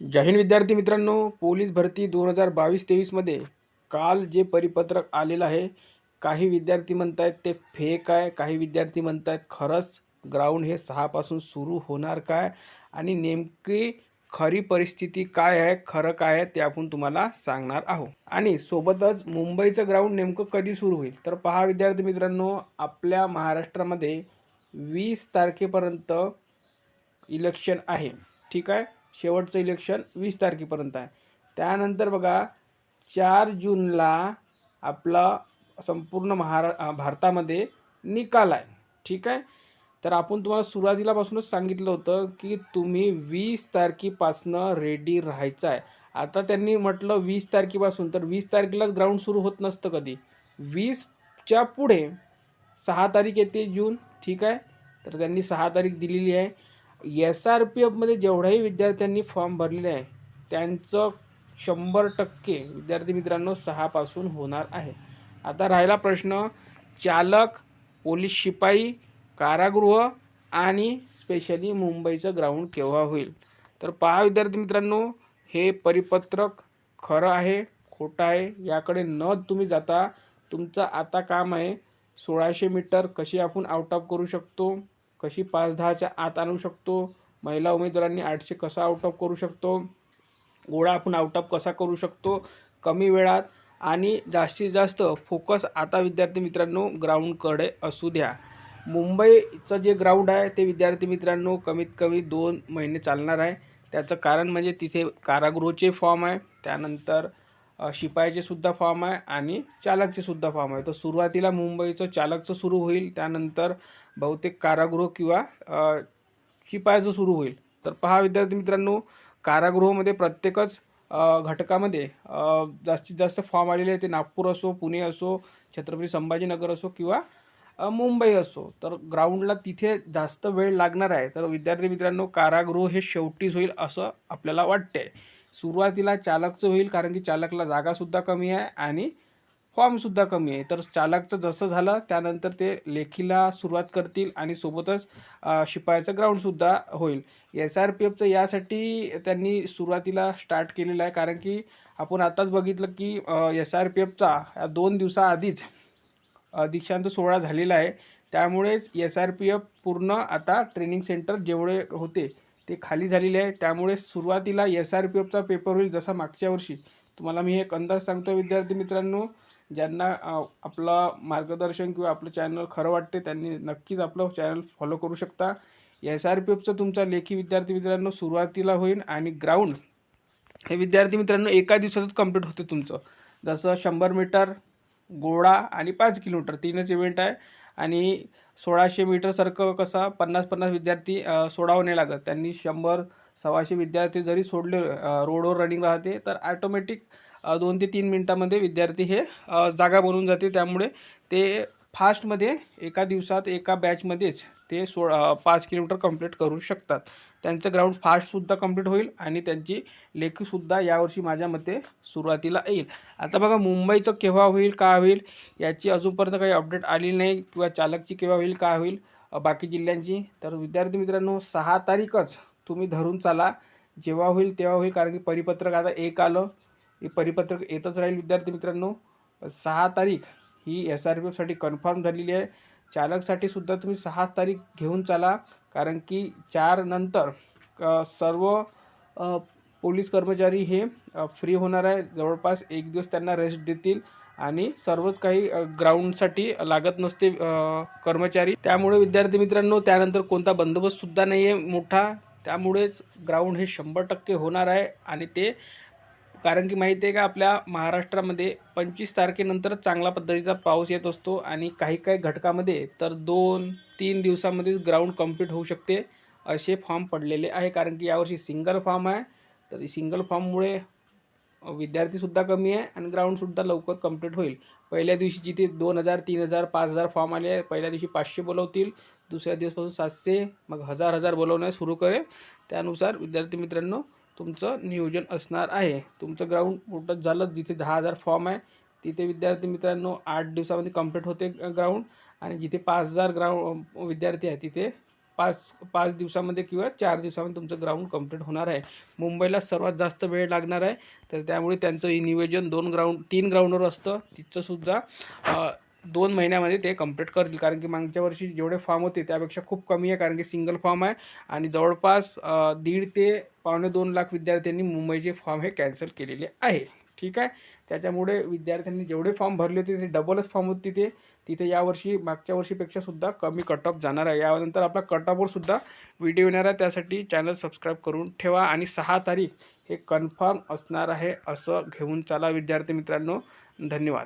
जय हिंद विद्यार्थी मित्रांनो पोलीस भरती दोन हजार बावीस तेवीसमध्ये काल जे परिपत्रक आलेलं आहे काही विद्यार्थी म्हणत आहेत ते फेक आहे काही विद्यार्थी म्हणत आहेत खरंच ग्राउंड हे सहापासून सुरू होणार काय आणि नेमकी खरी परिस्थिती काय आहे खरं काय आहे ते आपण तुम्हाला सांगणार आहोत. आणि सोबतच मुंबईचं ग्राउंड नेमकं कधी सुरू होईल? तर पहा विद्यार्थी मित्रांनो आपल्या महाराष्ट्रामध्ये वीस तारखेपर्यंत इलेक्शन आहे. ठीक आहे? शेवटचं इलेक्शन वीस तारखेपर्यंत आहे. त्यानंतर बघा चार जूनला आपला संपूर्ण महारा भारतामध्ये निकाल आहे. ठीक आहे? तर आपण तुम्हाला सुरुवातीलापासूनच सांगितलं होतं की तुम्ही वीस तारखेपासनं रेडी राहायचं आहे. आता त्यांनी म्हटलं वीस तारखेपासून तर वीस तारखेलाच ग्राउंड सुरू होत नसतं कधी. वीसच्या पुढे सहा तारीख येते जून ठीक आहे? तर त्यांनी सहा तारीख दिलेली आहे. एस आर पी एफमध्ये जेवढ्याही विद्यार्थ्यांनी फॉर्म भरलेले आहे त्यांचं शंभर टक्के विद्यार्थी मित्रांनो सहापासून होणार आहे. आता राहिला प्रश्न चालक पोलीस शिपाई कारागृह आणि स्पेशली मुंबईचं ग्राउंड केव्हा होईल? तर पहा विद्यार्थी मित्रांनो हे परिपत्रक खरं आहे खोटं आहे याकडे न तुम्ही जाता तुमचं आता काम आहे सोळाशे मीटर कशी आपण आउट ऑफ करू शकतो? कशी पाच दहाच्या आत आणू शकतो? महिला उमेदवारांनी आठशे कसा आउट ऑफ करू शकतो? गोळा आपण आउट ऑफ कसा करू शकतो? कमी वेळात आणि जास्तीत जास्त फोकस आता विद्यार्थी मित्रांनो ग्राउंडकडे असू द्या. मुंबईचं जे ग्राउंड आहे ते विद्यार्थी मित्रांनो कमीत कमी दोन महिने चालणार आहे. त्याचं कारण म्हणजे तिथे कारागृहचे फॉर्म आहे. त्यानंतर शिपायाचे सुद्धा फॉर्म आहे आणि चालकचे सुद्धा फॉर्म आहे. तर सुरुवातीला मुंबईचं चालकचं सुरू होईल त्यानंतर बहुतेक कारागृह किंवा शिपायाचं सुरू होईल. तर पहा विद्यार्थी मित्रांनो कारागृहामध्ये प्रत्येकच घटकामध्ये जास्तीत जास्त फॉर्म आलेले आहे ते नागपूर असो पुणे असो छत्रपती संभाजीनगर असो किंवा मुंबई असो. तर ग्राउंडला तिथे जास्त वेळ लागणार आहे. तर विद्यार्थी मित्रांनो कारागृह हे शेवटीच होईल असं आपल्याला वाटते सुरुवातीला चालकचं होईल कारण की चालकला जागासुद्धा कमी आहे आणि फॉर्मसुद्धा कमी आहे. तर चालकचं जसं झालं त्यानंतर ते लेखीला सुरुवात करतील आणि सोबतच शिपायाचं ग्राउंडसुद्धा होईल. एस आर पी एफचं यासाठी त्यांनी सुरुवातीला स्टार्ट केलेलं आहे कारण की आपण आताच बघितलं की एस आर पी एफचा दोन दिवसाआधीच दीक्षांत सोहळा झालेला आहे. त्यामुळेच एस आर पी एफ पूर्ण आता ट्रेनिंग सेंटर जेवढे होते ते खाली झालेले आहे. त्यामुळे सुरुवातीला एस आर पी एफचा पेपर होईल जसा मागच्या वर्षी. तुम्हाला मी एक अंदाज सांगतो विद्यार्थी मित्रांनो ज्यांना आपलं मार्गदर्शन किंवा आपलं चॅनल खरं वाटते त्यांनी नक्कीच आपलं चॅनल फॉलो करू शकता. एस आर पी एफचं तुमचा लेखी विद्यार्थी मित्रांनो सुरुवातीला होईल आणि ग्राउंड हे विद्यार्थी मित्रांनो एका दिवसातच कंप्लीट होते तुमचं. जसं शंभर मीटर गोळा आणि पाच किलोमीटर तीनच इव्हेंट आहे. आणि सोळाशे मीटरसारखं कसं पन्नास पन्नास विद्यार्थी सोडावं नाही लागत. त्यांनी शंभर सव्वाशे विद्यार्थी जरी सोडले रोडवर रनिंग राहते तर ॲटोमॅटिक दोन ते तीन मिनटामध्ये विद्यार्थी हे जागा बनून जाते. त्यामुळे ते फास्टमध्ये एका दिवसात एका बॅचमध्येच ते सो पाच किलोमीटर कंप्लीट करू शकतात. त्यांचं ग्राउंड फास्टसुद्धा कंप्लीट होईल आणि त्यांची लेखीसुद्धा यावर्षी माझ्या मते सुरुवातीला येईल. आता बघा मुंबईचं केव्हा होईल का होईल याची अजूनपर्यंत काही अपडेट आली नाही किंवा चालकची केव्हा होईल का होईल बाकी जिल्ह्यांची. तर विद्यार्थी मित्रांनो सहा तारीखच तुम्ही धरून चाला. जेव्हा होईल तेव्हा होईल कारण की परिपत्रक आता एक आलं. हे परिपत्रक येतच राहील विद्यार्थी मित्रांनो. सहा तारीख ही एस आर पी एफसाठी कन्फर्म झालेली आहे. चालकसाठी सुद्धा तुम्ही सहा तारीख घेऊन चाला कारण की चार नंतर सर्व पोलीस कर्मचारी हे फ्री होणार आहे. जवळपास एक दिवस त्यांना रेस्ट देतील आणि सर्वच काही ग्राउंडसाठी लागत नसते कर्मचारी. त्यामुळे विद्यार्थी मित्रांनो त्यानंतर कोणता बंदोबस्तसुद्धा नाही आहे मोठा. त्यामुळेच ग्राउंड हे शंभर टक्के होणार आहे आणि ते कारण की माहिती आहे का आपल्या महाराष्ट्रामध्ये पंचवीस तारखेनंतर चांगला पद्धतीचा पाऊस येत असतो आणि काही काही घटकामध्ये तर दोन तीन दिवसामध्येच ग्राउंड कंप्लीट होऊ शकते असे फॉर्म पडलेले आहे. कारण की यावर्षी सिंगल फॉर्म आहे. तर सिंगल फॉर्ममुळे विद्यार्थीसुद्धा कमी आहे आणि ग्राउंडसुद्धा लवकर कंप्लीट होईल. पहिल्या दिवशी जिथे दोन हजार तीन हजार पाच हजार फॉर्म आले आहे पहिल्या दिवशी पाचशे बोलवतील दुसऱ्या दिवसपासून सातशे मग हजार हजार बोलवण्यास सुरू करेल. त्यानुसार विद्यार्थी मित्रांनो तुमचं नियोजन असणार आहे. तुमचं ग्राउंड कुठं झालं जिथे दहा हजार फॉर्म आहे तिथे विद्यार्थी मित्रांनो आठ दिवसामध्ये कंप्लीट होते ग्राउंड आणि जिथे पाच हजार ग्राउंड विद्यार्थी आहे तिथे पाच पाच दिवसामध्ये किंवा चार दिवसामध्ये तुमचं ग्राउंड कंप्लीट होणार आहे. मुंबईला सर्वात जास्त वेळ लागणार आहे तर त्यामुळे त्यांचं नियोजन दोन ग्राउंड तीन ग्राउंडवर असतं. तिथंसुद्धा दोन महिन्यामध्ये ते कंप्लीट करतील. कारण की मागच्या वर्षी जेवढे फॉर्म होते त्यापेक्षा खूप कमी आहे. कारण की सिंगल फॉर्म आहे. आणि जवळपास दीड ते पावणे दोन लाख विद्यार्थ्यांनी मुंबईचे फॉर्म हे कॅन्सल केलेले आहे. ठीक आहे? त्याच्यामुळे विद्यार्थ्यांनी जेवढे फॉर्म भरले होते ते डबलच फॉर्म होते तिथे तिथे यावर्षी मागच्या वर्षीपेक्षा सुद्धा कमी कट ऑफ जाणार आहे. यानंतर आपला कट ऑफवर सुद्धा व्हिडिओ येणार आहे. त्यासाठी चॅनल सबस्क्राईब करून ठेवा. आणि सहा तारीख हे कन्फर्म असणार आहे असं घेऊन चला विद्यार्थी मित्रांनो. धन्यवाद.